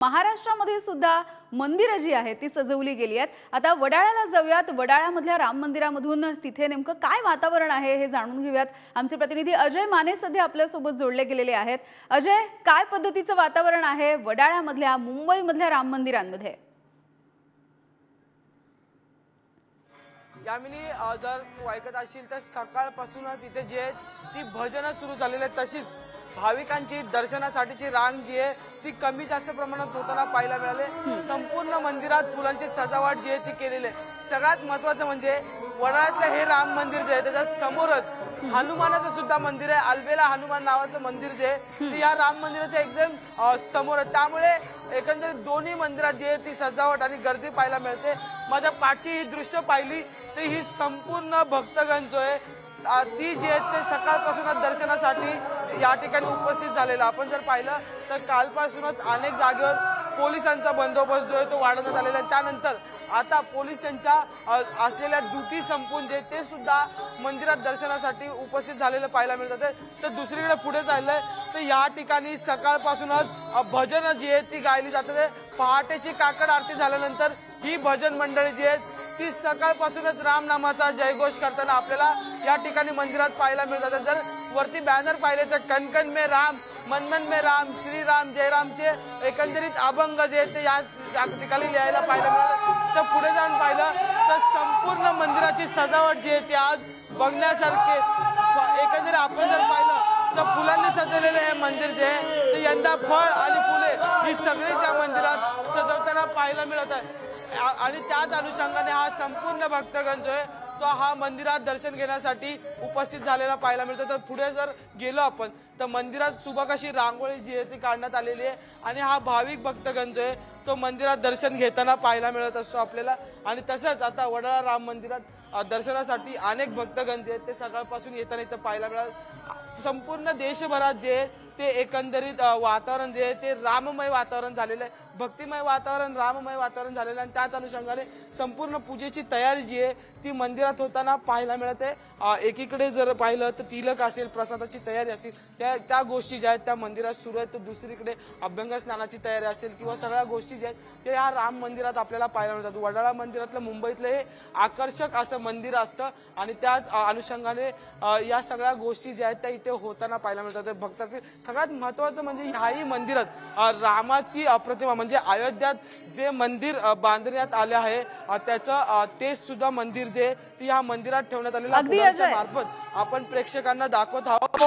महाराष्ट्रामध्ये सुद्धा मंदिरं जी आहेत ती सजवली गेली आहेत. आता वडाळ्याला जाऊयात. वडाळ्यामधल्या राम मंदिरामधून तिथे नेमकं काय वातावरण आहे हे जाणून घेऊयात. आमचे प्रतिनिधी अजय माने सध्या आपल्यासोबत जोडले गेलेले आहेत. अजय काय पद्धतीचं वातावरण आहे वडाळ्यामधल्या मुंबईमधल्या राम मंदिरांमध्ये? यामिनी जर तू ऐकत असशील तर सकाळपासूनच इथे जी आहे ती भजनं सुरू झालेली आहेत. तशीच भाविकांची दर्शनासाठीची रांग जी आहे ती कमी जास्त प्रमाणात होताना पाहायला मिळाले. संपूर्ण मंदिरात फुलांची सजावट जी आहे ती केलेली आहे. सगळ्यात महत्वाचं म्हणजे वडाळ्यातलं हे राम मंदिर जे आहे त्याच्या समोरच हनुमानाचं सुद्धा मंदिर आहे. अल्बेला हनुमान नावाचं मंदिर जे आहे ते या राम मंदिराच्या एकदम समोर आहे. त्यामुळे एकंदरीत दोन्ही मंदिरात जी आहे ती सजावट आणि गर्दी पाहायला मिळते. माझ्या पाठची ही दृश्य पाहिली तर ही संपूर्ण भक्तगण जो आहे ती जी आहेत ते सकाळपासूनच दर्शनासाठी या ठिकाणी उपस्थित झालेलं. आपण जर पाहिलं तर कालपासूनच अनेक जागेवर पोलिसांचा बंदोबस्त जो आहे तो वाढवण्यात आलेला आहे. त्यानंतर आता पोलीस त्यांच्या असलेल्या ड्युटी संपून जे ते सुद्धा मंदिरात दर्शनासाठी उपस्थित झालेलं पाहायला मिळत आहे. तर दुसरीकडे पुढे चाललंय तर या ठिकाणी सकाळपासूनच भजनं जी आहेत ती गायली जातात आहे. पहाटेची काकड आरती झाल्यानंतर ही भजन मंडळी जी आहेत ती सकाळपासूनच रामनामाचा जयघोष करताना आपल्याला या ठिकाणी मंदिरात पाहायला मिळतात जर वरती बॅनर पाहिले तर कणकण मे राम मनमन मे राम श्रीराम जयरामचे एकंदरीत अभंग जे आहेत ते या ठिकाणी लिहायला पाहायला मिळालं. तर पुढे जाऊन पाहिलं तर संपूर्ण मंदिराची सजावट जी आहे ती आज बघण्यासारखे एकंदरीत आपण जर पाहिलं तर फुलांनी सजवलेलं हे मंदिर जे आहे ते यंदा फळ आणि फुले ही सगळी त्या मंदिरात सजवताना पाहायला मिळत आहे. आणि त्याच अनुषंगाने हा संपूर्ण भक्तगण जो आहे तो हा मंदिरात दर्शन घेण्यासाठी उपस्थित झालेला पाहायला मिळतो. तर पुढे जर गेलो आपण तर मंदिरात सुबक अशी रांगोळी जी आहे ती काढण्यात आलेली आहे. आणि हा भाविक भक्तगण जो आहे तो मंदिरात दर्शन घेताना पाहायला मिळत असतो आपल्याला. आणि तसंच आता वडाळा राम मंदिरात दर्शनासाठी अनेक भक्तगण जे आहेत ते सकाळपासून येताना इथं पाहायला मिळालं. संपूर्ण देशभरात जे आहे ते एकंदरीत वातावरण जे आहे ते राममय वातावरण झालेलं आहे. भक्तिमय वातावरण राममय वातावरण झालेलं आहे आणि त्याच अनुषंगाने संपूर्ण पूजेची तयारी जी आहे ती मंदिरात होताना पाहायला मिळते. एकीकडे जर पाहिलं तर तिलक असेल प्रसादाची तयारी असेल त्या त्या गोष्टी ज्या आहेत त्या मंदिरात सुरू आहेत. तर दुसरीकडे अभ्यंग स्नानाची तयारी असेल किंवा सगळ्या गोष्टी ज्या आहेत त्या या राम मंदिरात आपल्याला पाहायला मिळतात. वडाळा मंदिरातलं मुंबईतलं हे आकर्षक असं मंदिर असतं आणि त्याच अनुषंगाने या सगळ्या गोष्टी ज्या आहेत त्या इथे होताना पाहायला मिळतात. भक्ताचे सगळ्यात महत्वाचं म्हणजे ह्याही मंदिरात रामाची अप्रतिमा. म्हणजे अयोध्यात जे मंदिर बांधण्यात आले आहे त्याचं ते सुद्धा मंदिर जे या मंदिरात ठेवण्यात आलेलं. मार्फत आपण प्रेक्षकांना दाखवत आहोत